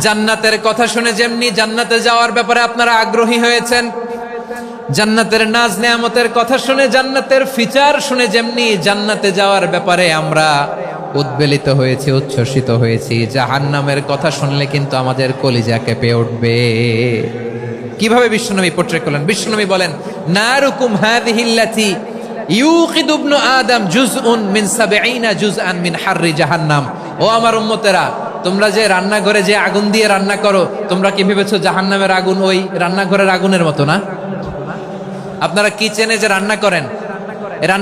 জান্নাতের কথা শুনে যেমনি জান্নাতে যাওয়ার ব্যাপারে আপনারা আগ্রহী হয়েছেন, জান্নাতের নাজ নেয়ামতের কথা শুনে জান্নাতের ফিচার শুনে যেমনি জান্নাতে যাওয়ার ব্যাপারে আমরা উদ্বেলিত হয়েছি, উচ্ছ্বসিত হয়েছি, জাহান্নামের কথা শুনলে কিন্তু আমাদের কলিজা কেঁপে উঠবে। কীভাবে বিশ্বনবী পোট্রে করলেন? বিশ্বনবী বলেন, নারুকুম হাদিহিল্লাতি ইউকিদ ইবনু আদম জুজউন মিন সাবঈনা জুজআন মিন হাররি জাহান্নাম। ও আমার উম্মতেরা তোমরা যে রান্নাঘরে যে আগুন দিয়ে রান্না করো, তোমরা কি ভেবেছো জাহান নামের আগুন ওই রান্নাঘরের আগুনের মতো না? আপনারা কিচেনে যে রান্না করেন রান্না